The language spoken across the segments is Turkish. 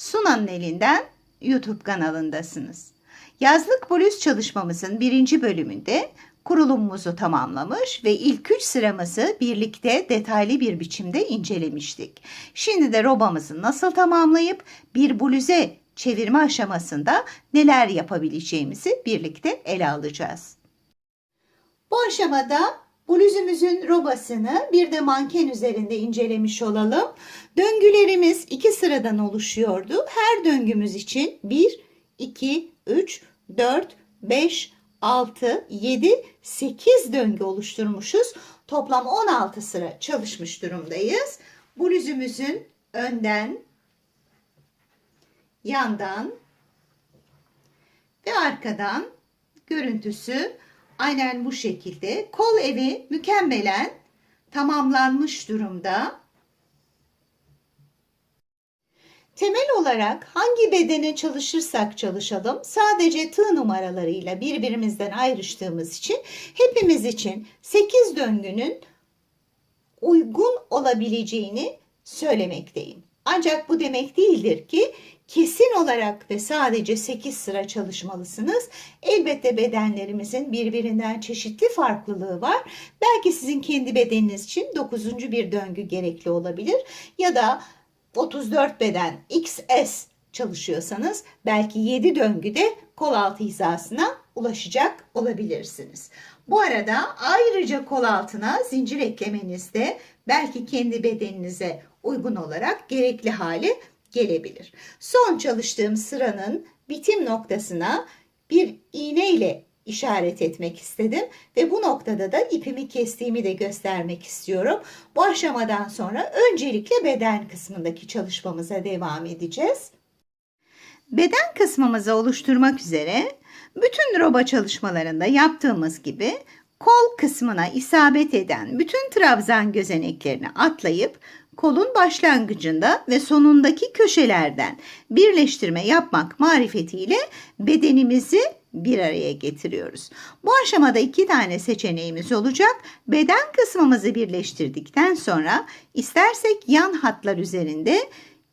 Sunan'ın elinden YouTube kanalındasınız. Yazlık bluz çalışmamızın birinci bölümünde kurulumumuzu tamamlamış ve ilk üç sıramızı birlikte detaylı bir biçimde incelemiştik. Şimdi de robamızı nasıl tamamlayıp bir bluze çevirme aşamasında neler yapabileceğimizi birlikte ele alacağız. Bu aşamada bluzumuzun robasını bir de manken üzerinde incelemiş olalım. Döngülerimiz iki sıradan oluşuyordu. Her döngümüz için 1, 2, 3, 4, 5, 6, 7, 8 döngü oluşturmuşuz. Toplam 16 sıra çalışmış durumdayız. Bluzumuzun önden, yandan ve arkadan görüntüsü aynen bu şekilde. Kol evi mükemmelen tamamlanmış durumda. Temel olarak hangi bedene çalışırsak çalışalım sadece tığ numaralarıyla birbirimizden ayrıştığımız için hepimiz için 8 döngünün uygun olabileceğini söylemekteyim. Ancak bu demek değildir ki kesin olarak ve sadece 8 sıra çalışmalısınız. Elbette bedenlerimizin birbirinden çeşitli farklılığı var. Belki sizin kendi bedeniniz için 9. bir döngü gerekli olabilir ya da 34 beden XS çalışıyorsanız belki 7 döngüde kol altı hizasına ulaşacak olabilirsiniz. Bu arada ayrıca kol altına zincir eklemeniz de belki kendi bedeninize uygun olarak gerekli hale gelebilir. Son çalıştığım sıranın bitim noktasına bir iğne ile işaret etmek istedim ve bu noktada da ipimi kestiğimi de göstermek istiyorum. Bu aşamadan sonra öncelikle beden kısmındaki çalışmamıza devam edeceğiz. Beden kısmımızı oluşturmak üzere bütün roba çalışmalarında yaptığımız gibi kol kısmına isabet eden bütün trabzan gözeneklerini atlayıp kolun başlangıcında ve sonundaki köşelerden birleştirme yapmak marifetiyle bedenimizi bir araya getiriyoruz. Bu aşamada iki tane seçeneğimiz olacak. Beden kısmımızı birleştirdikten sonra istersek yan hatlar üzerinde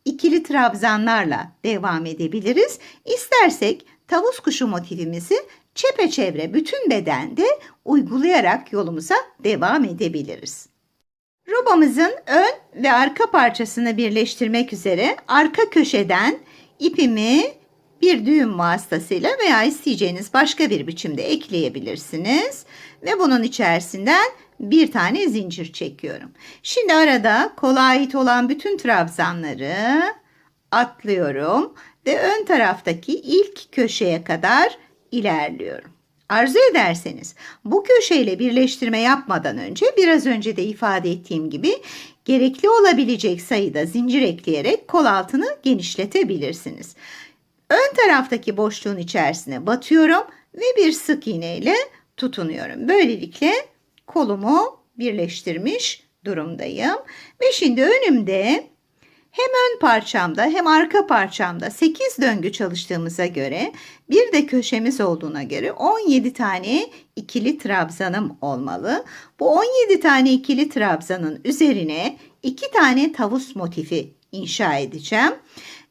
ikili trabzanlarla devam edebiliriz. İstersek tavus kuşu motifimizi çepeçevre bütün bedende uygulayarak yolumuza devam edebiliriz. Robamızın ön ve arka parçasını birleştirmek üzere arka köşeden ipimi bir düğüm vasıtasıyla veya isteyeceğiniz başka bir biçimde ekleyebilirsiniz. Ve bunun içerisinden bir tane zincir çekiyorum. Şimdi arada kola ait olan bütün trabzanları atlıyorum ve ön taraftaki ilk köşeye kadar ilerliyorum. Arzu ederseniz bu köşeyle birleştirme yapmadan önce biraz önce de ifade ettiğim gibi gerekli olabilecek sayıda zincir ekleyerek kol altını genişletebilirsiniz. Ön taraftaki boşluğun içerisine batıyorum ve bir sık iğne ile tutunuyorum. Böylelikle kolumu birleştirmiş durumdayım. Ve şimdi önümde hem ön parçamda hem arka parçamda 8 döngü çalıştığımıza göre bir de köşemiz olduğuna göre 17 tane ikili trabzanım olmalı. Bu 17 tane ikili trabzanın üzerine 2 tane tavus motifi inşa edeceğim.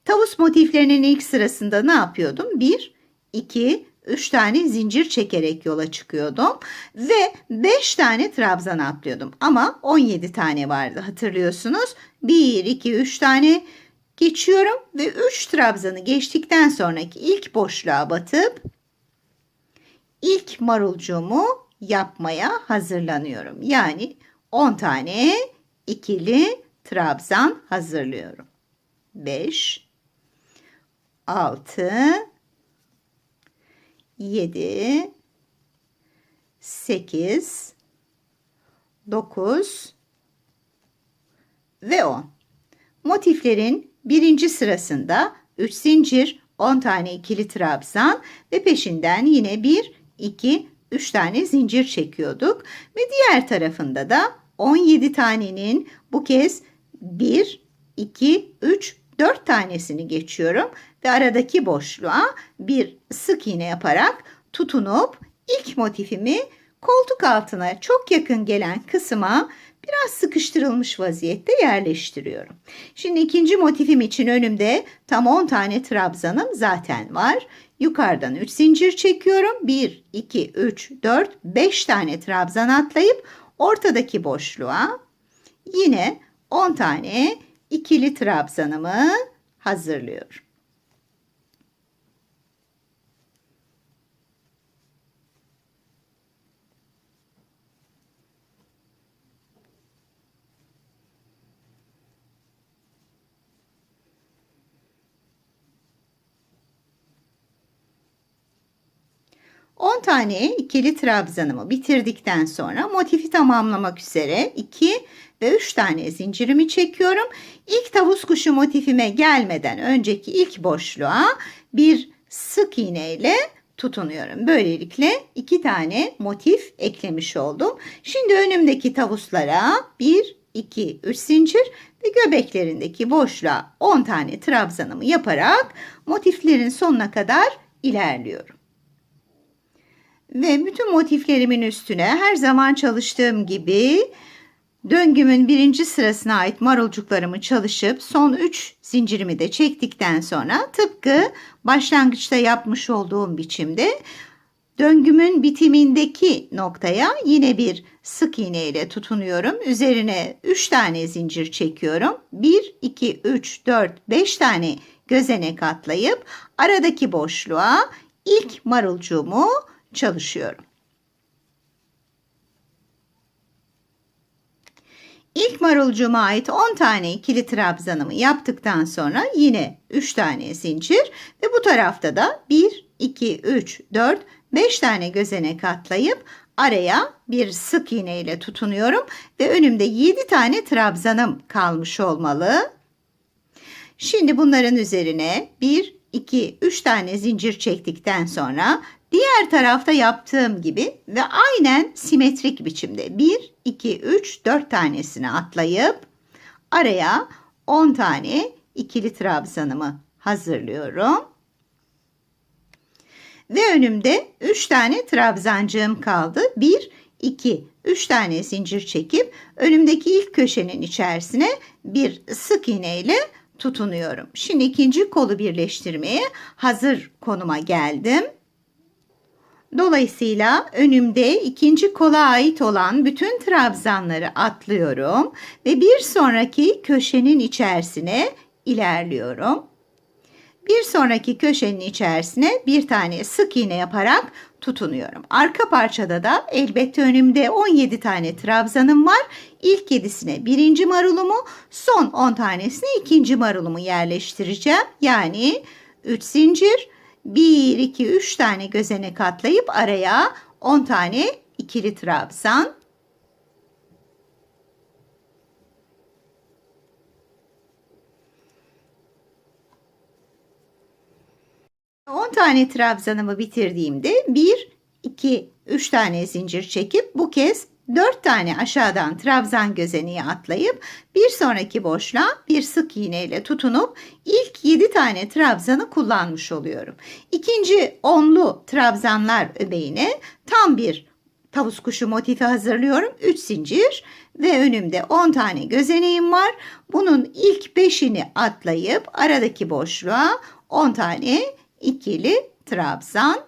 Tavus motiflerinin ilk sırasında ne yapıyordum? 1, 2, 3 tane zincir çekerek yola çıkıyordum ve 5 tane trabzan atlıyordum. Ama 17 tane vardı hatırlıyorsunuz. 1, 2, 3 tane geçiyorum ve 3 trabzanı geçtikten sonraki ilk boşluğa batıp ilk marulcuğumu yapmaya hazırlanıyorum. Yani 10 tane ikili trabzan hazırlıyorum. 5 6 7 8 9 ve 10. Motiflerin birinci sırasında 3 zincir, 10 tane ikili trabzan ve peşinden yine 1, 2, 3 tane zincir çekiyorduk. Ve diğer tarafında da 17 tanenin bu kez 1, 2, 3, 4 tanesini geçiyorum ve aradaki boşluğa bir sık iğne yaparak tutunup ilk motifimi koltuk altına çok yakın gelen kısma biraz sıkıştırılmış vaziyette yerleştiriyorum. Şimdi ikinci motifim için önümde tam 10 tane trabzanım zaten var. Yukarıdan 3 zincir çekiyorum. 1, 2, 3, 4, 5 tane trabzan atlayıp ortadaki boşluğa yine 10 tane ikili trabzanımı hazırlıyorum. On tane ikili trabzanımı bitirdikten sonra motifi tamamlamak üzere 2 ve 3 tane zincirimi çekiyorum. İlk tavus kuşu motifime gelmeden önceki ilk boşluğa bir sık iğne ile tutunuyorum. Böylelikle iki tane motif eklemiş oldum. Şimdi önümdeki tavuslara 1, 2, 3 zincir ve göbeklerindeki boşluğa 10 tane trabzanımı yaparak motiflerin sonuna kadar ilerliyorum. Ve bütün motiflerimin üstüne her zaman çalıştığım gibi döngümün birinci sırasına ait marulcuklarımı çalışıp son 3 zincirimi de çektikten sonra tıpkı başlangıçta yapmış olduğum biçimde döngümün bitimindeki noktaya yine bir sık iğne ile tutunuyorum. Üzerine 3 tane zincir çekiyorum. 1, 2, 3, 4, 5 tane gözenek atlayıp aradaki boşluğa ilk marulcuğumu çalışıyorum. İlk marulcuğuma ait 10 tane ikili trabzanımı yaptıktan sonra yine 3 tane zincir ve bu tarafta da 1, 2, 3, 4, 5 tane gözenek atlayıp araya bir sık iğne ile tutunuyorum ve önümde 7 tane trabzanım kalmış olmalı. Şimdi bunların üzerine 1, 2, 3 tane zincir çektikten sonra Diğer tarafta yaptığım gibi ve aynen simetrik biçimde 1, 2, 3, 4 tanesini atlayıp araya 10 tane ikili trabzanımı hazırlıyorum. Ve önümde 3 tane trabzancığım kaldı. 1, 2, 3 tane zincir çekip önümdeki ilk köşenin içerisine bir sık iğne ile tutunuyorum. Şimdi ikinci kolu birleştirmeye hazır konuma geldim. Dolayısıyla önümde ikinci kola ait olan bütün trabzanları atlıyorum ve bir sonraki köşenin içerisine ilerliyorum. Bir sonraki köşenin içerisine bir tane sık iğne yaparak tutunuyorum. Arka parçada da elbette önümde 17 tane trabzanım var. İlk 7'sine birinci marulumu, son 10 tanesine ikinci marulumu yerleştireceğim. Yani 3 zincir, 1, 2, 3 tane gözenek atlayıp araya 10 tane ikili trabzan. Tane trabzanımı bitirdiğimde 1, 2, 3 tane zincir çekip bu kez 4 tane aşağıdan trabzan gözeneği atlayıp bir sonraki boşluğa bir sık iğne ile tutunup ilk 7 tane trabzanı kullanmış oluyorum. İkinci onlu trabzanlar öbeğine tam bir tavus kuşu motifi hazırlıyorum. 3 zincir ve önümde 10 tane gözeneğim var. Bunun ilk 5'ini atlayıp aradaki boşluğa 10 tane ikili trabzan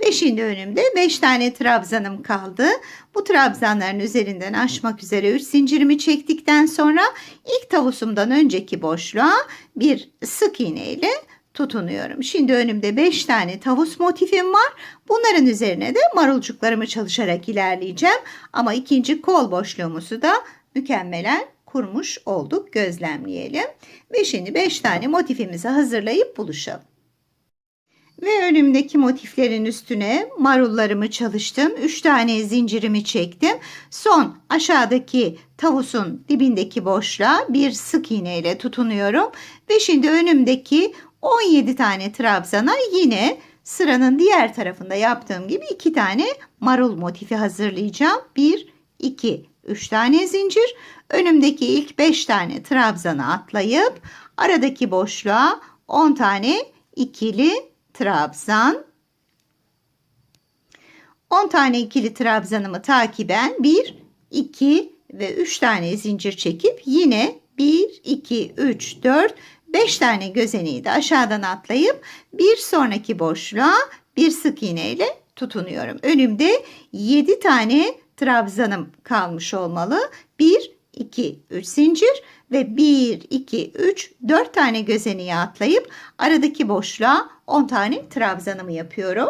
ve şimdi önümde 5 tane trabzanım kaldı. Bu trabzanların üzerinden açmak üzere 3 zincirimi çektikten sonra ilk tavusumdan önceki boşluğa bir sık iğne ile tutunuyorum. Şimdi önümde 5 tane tavus motifim var. Bunların üzerine de marulcuklarımı çalışarak ilerleyeceğim. Ama ikinci kol boşluğumuzu da mükemmelen kurmuş olduk. Gözlemleyelim. Ve şimdi 5 tane motifimizi hazırlayıp buluşalım. Ve önümdeki motiflerin üstüne marullarımı çalıştım. 3 tane zincirimi çektim. Son aşağıdaki tavusun dibindeki boşluğa bir sık iğne ile tutunuyorum. Ve şimdi önümdeki 17 tane trabzana yine sıranın diğer tarafında yaptığım gibi 2 tane marul motifi hazırlayacağım. 1, 2, 3 tane zincir. Önümdeki ilk 5 tane trabzanı atlayıp aradaki boşluğa 10 tane ikili trabzan. 10 tane ikili trabzanımı takiben 1, 2 ve 3 tane zincir çekip yine 1, 2, 3, 4, 5 tane gözeneği de aşağıdan atlayıp bir sonraki boşluğa bir sık iğne ile tutunuyorum. Önümde 7 tane trabzanım kalmış olmalı. 1, 2, 3 zincir ve 1, 2, 3, 4 tane gözeneği atlayıp aradaki boşluğa 10 tane trabzanımı yapıyorum.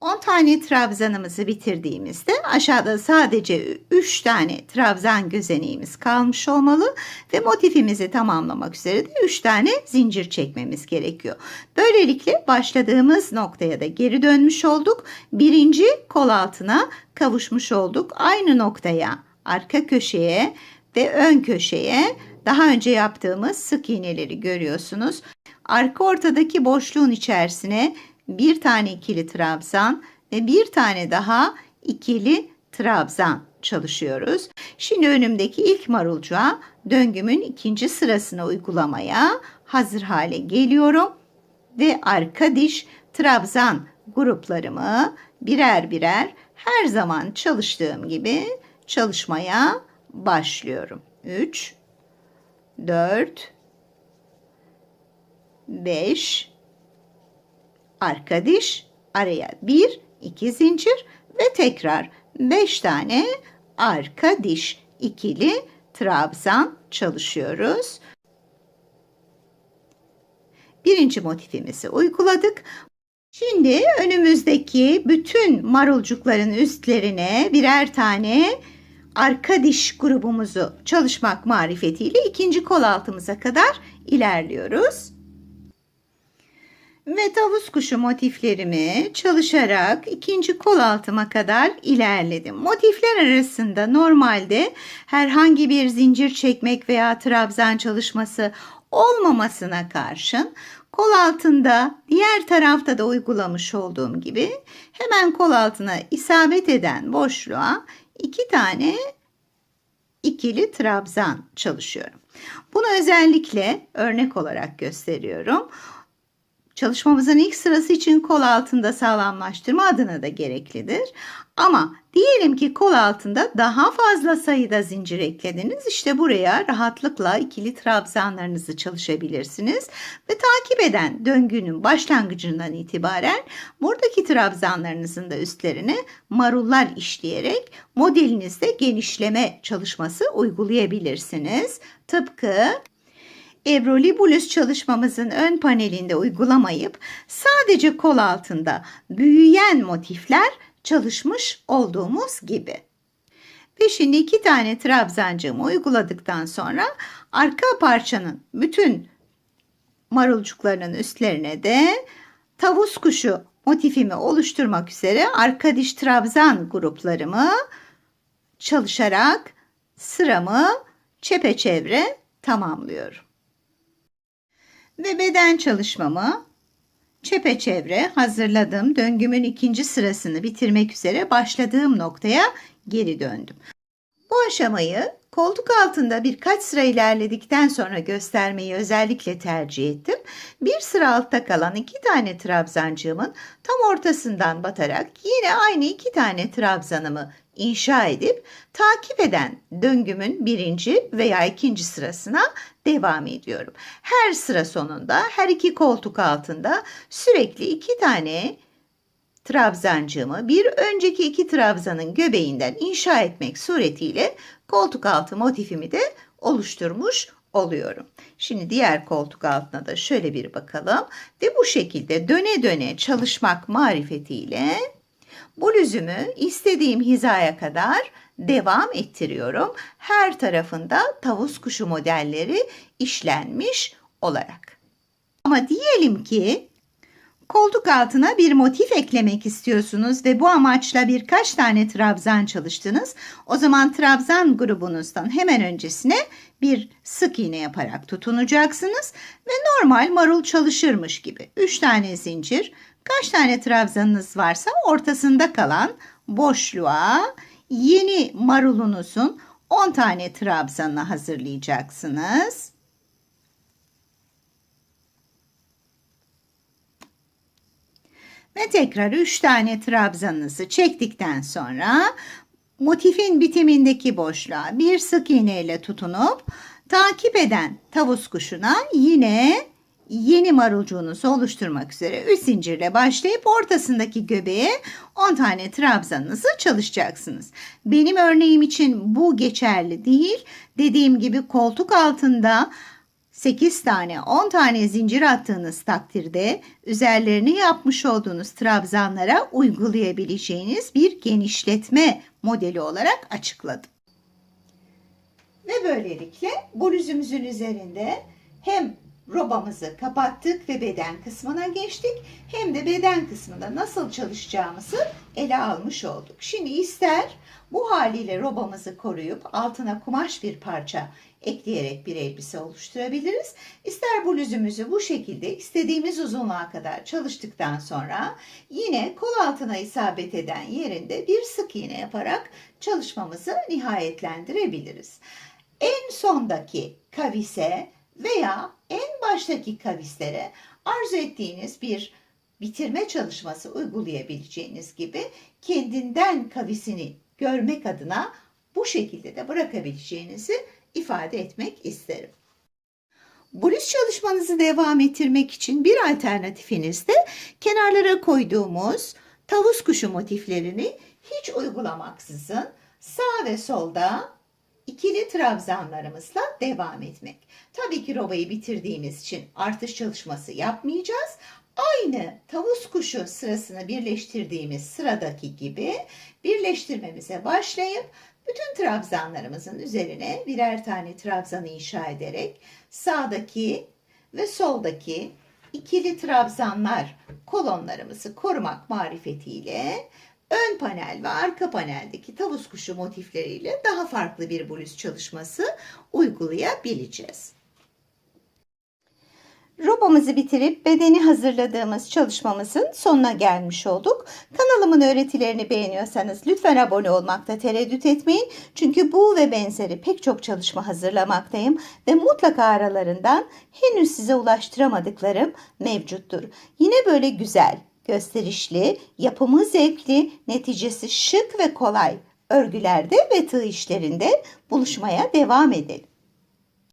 10 tane trabzanımızı bitirdiğimizde aşağıda sadece 3 tane trabzan gözeneğimiz kalmış olmalı ve motifimizi tamamlamak üzere de 3 tane zincir çekmemiz gerekiyor. Böylelikle başladığımız noktaya da geri dönmüş olduk. Birinci kol altına kavuşmuş olduk. Aynı noktaya arka köşeye ve ön köşeye daha önce yaptığımız sık iğneleri görüyorsunuz. Arka ortadaki boşluğun içerisine bir tane ikili trabzan ve bir tane daha ikili trabzan çalışıyoruz. Şimdi önümdeki ilk marulcuğa döngümün ikinci sırasını uygulamaya hazır hale geliyorum ve arka diş trabzan gruplarımı birer birer her zaman çalıştığım gibi çalışmaya başlıyorum. 3 4 5 arka diş araya 1 2 zincir ve tekrar 5 tane arka diş ikili trabzan çalışıyoruz. Birinci motifimizi uyguladık. Şimdi önümüzdeki bütün marulcukların üstlerine birer tane arka diş grubumuzu çalışmak marifetiyle ikinci kol altımıza kadar ilerliyoruz. Ve tavus kuşu motiflerimi çalışarak ikinci kol altıma kadar ilerledim. Motifler arasında normalde herhangi bir zincir çekmek veya trabzan çalışması olmamasına karşın kol altında diğer tarafta da uygulamış olduğum gibi hemen kol altına isabet eden boşluğa iki tane ikili trabzan çalışıyorum. Bunu özellikle örnek olarak gösteriyorum. Çalışmamızın ilk sırası için kol altında sağlamlaştırma adına da gereklidir. Ama diyelim ki kol altında daha fazla sayıda zincir eklediniz. İşte buraya rahatlıkla ikili trabzanlarınızı çalışabilirsiniz. Ve takip eden döngünün başlangıcından itibaren buradaki trabzanlarınızın da üstlerine marullar işleyerek modelinizde genişleme çalışması uygulayabilirsiniz. Tıpkı Ebrolibulus çalışmamızın ön panelinde uygulamayıp sadece kol altında büyüyen motifler çalışmış olduğumuz gibi. Ve şimdi iki tane trabzancığımı uyguladıktan sonra arka parçanın bütün marulcuklarının üstlerine de tavus kuşu motifimi oluşturmak üzere arka diş trabzan gruplarımı çalışarak sıramı çepeçevre tamamlıyorum ve beden çalışmamı çepeçevre hazırladım. Döngümün ikinci sırasını bitirmek üzere başladığım noktaya geri döndüm. Bu aşamayı koltuk altında birkaç sıra ilerledikten sonra göstermeyi özellikle tercih ettim. Bir sıra altta kalan iki tane trabzancığımın tam ortasından batarak yine aynı iki tane trabzanımı inşa edip takip eden döngümün birinci veya ikinci sırasına devam ediyorum. Her sıra sonunda her iki koltuk altında sürekli iki tane trabzancığımı bir önceki iki trabzanın göbeğinden inşa etmek suretiyle koltuk altı motifimi de oluşturmuş oluyorum. Şimdi diğer koltuk altına da şöyle bir bakalım ve bu şekilde döne döne çalışmak marifetiyle bluzümü istediğim hizaya kadar devam ettiriyorum. Her tarafında tavus kuşu modelleri işlenmiş olarak. Ama diyelim ki koltuk altına bir motif eklemek istiyorsunuz ve bu amaçla birkaç tane trabzan çalıştınız. O zaman trabzan grubunuzdan hemen öncesine bir sık iğne yaparak tutunacaksınız ve normal marul çalışırmış gibi 3 tane zincir, kaç tane trabzanınız varsa ortasında kalan boşluğa yeni marulunuzun 10 tane trabzanını hazırlayacaksınız. Ve tekrar 3 tane trabzanınızı çektikten sonra motifin bitimindeki boşluğa bir sık iğne ile tutunup takip eden tavus kuşuna yine yeni marulcuğunuzu oluşturmak üzere 3 zincirle başlayıp ortasındaki göbeğe 10 tane trabzanınızı çalışacaksınız. Benim örneğim için bu geçerli değil. Dediğim gibi koltuk altında 8 tane 10 tane zincir attığınız takdirde üzerlerini yapmış olduğunuz trabzanlara uygulayabileceğiniz bir genişletme modeli olarak açıkladım. Ve böylelikle bluzumuzun üzerinde hem robamızı kapattık ve beden kısmına geçtik. Hem de beden kısmında nasıl çalışacağımızı ele almış olduk. Şimdi ister bu haliyle robamızı koruyup altına kumaş bir parça ekleyerek bir elbise oluşturabiliriz. İster bluzumuzu bu şekilde istediğimiz uzunluğa kadar çalıştıktan sonra yine kol altına isabet eden yerinde bir sık iğne yaparak çalışmamızı nihayetlendirebiliriz. En sondaki kavise veya en baştaki kavislere arzu ettiğiniz bir bitirme çalışması uygulayabileceğiniz gibi kendinden kavisini görmek adına bu şekilde de bırakabileceğinizi ifade etmek isterim. Bluz çalışmanızı devam ettirmek için bir alternatifiniz de kenarlara koyduğumuz tavus kuşu motiflerini hiç uygulamaksızın sağ ve solda ikili trabzanlarımızla devam etmek. Tabii ki robayı bitirdiğimiz için artış çalışması yapmayacağız. Aynı tavus kuşu sırasını birleştirdiğimiz sıradaki gibi birleştirmemize başlayıp bütün trabzanlarımızın üzerine birer tane trabzan inşa ederek sağdaki ve soldaki ikili trabzanlar kolonlarımızı korumak marifetiyle ön panel ve arka paneldeki tavus kuşu motifleriyle daha farklı bir bluz çalışması uygulayabileceğiz. Robamızı bitirip bedeni hazırladığımız çalışmamızın sonuna gelmiş olduk. Kanalımın öğretilerini beğeniyorsanız lütfen abone olmakta tereddüt etmeyin. Çünkü bu ve benzeri pek çok çalışma hazırlamaktayım ve mutlaka aralarından henüz size ulaştıramadıklarım mevcuttur. Yine böyle güzel, gösterişli, yapımı zevkli, neticesi şık ve kolay örgülerde ve tığ işlerinde buluşmaya devam edelim.